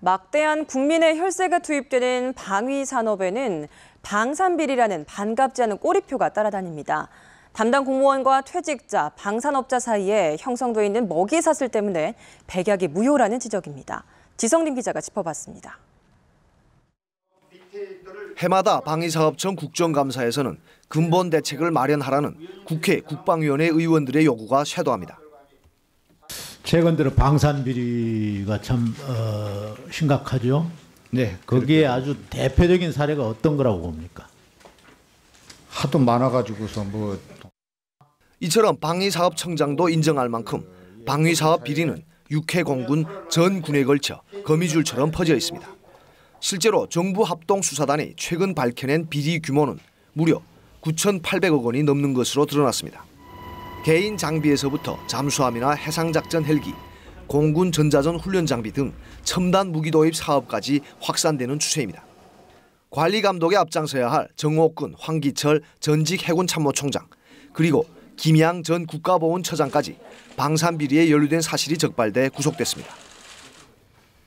막대한 국민의 혈세가 투입되는 방위 산업에는 방산비리라는 반갑지 않은 꼬리표가 따라다닙니다. 담당 공무원과 퇴직자, 방산업자 사이에 형성돼 있는 먹이 사슬 때문에 백약이 무효라는 지적입니다. 지성림 기자가 짚어봤습니다. 해마다 방위사업청 국정감사에서는 근본 대책을 마련하라는 국회 국방위원회 의원들의 요구가 쇄도합니다. 최근 들어 방산 비리가 참 어, 심각하죠. 네, 거기에 아주 대표적인 사례가 어떤 거라고 봅니까? 하도 많아가지고서 뭐 이처럼 방위사업청장도 인정할 만큼 방위사업 비리는 육해 공군 전 군에 걸쳐 거미줄처럼 퍼져 있습니다. 실제로 정부 합동 수사단이 최근 밝혀낸 비리 규모는 무려 9,800억 원이 넘는 것으로 드러났습니다. 개인 장비에서부터 잠수함이나 해상작전 헬기, 공군 전자전 훈련 장비 등 첨단 무기 도입 사업까지 확산되는 추세입니다. 관리 감독에 앞장서야 할 정옥근, 황기철 전직 해군 참모총장 그리고 김양 전 국가보훈처장까지 방산 비리에 연루된 사실이 적발돼 구속됐습니다.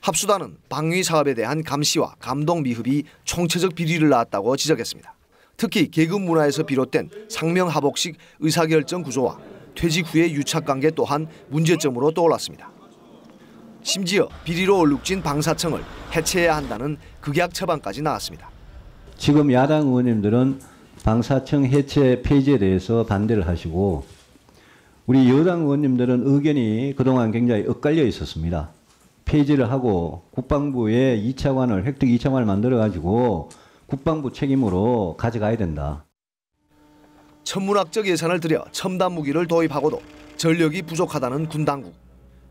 합수단은 방위 사업에 대한 감시와 감독 미흡이 총체적 비리를 낳았다고 지적했습니다. 특히 계급 문화에서 비롯된 상명하복식 의사결정 구조와 퇴직 후의 유착 관계 또한 문제점으로 떠올랐습니다. 심지어 비리로 얼룩진 방사청을 해체해야 한다는 극약 처방까지 나왔습니다. 지금 야당 의원님들은 방사청 해체 폐지에 대해서 반대를 하시고 우리 여당 의원님들은 의견이 그동안 굉장히 엇갈려 있었습니다. 폐지를 하고 국방부에 2차관을 획득 2차관을 만들어 가지고 국방부 책임으로 가져가야 된다. 천문학적 예산을 들여 첨단 무기를 도입하고도 전력이 부족하다는 군 당국.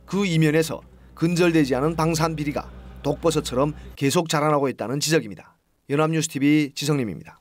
그 이면에서 근절되지 않은 방산 비리가 독버섯처럼 계속 자라나고 있다는 지적입니다. 연합뉴스TV 지성림입니다.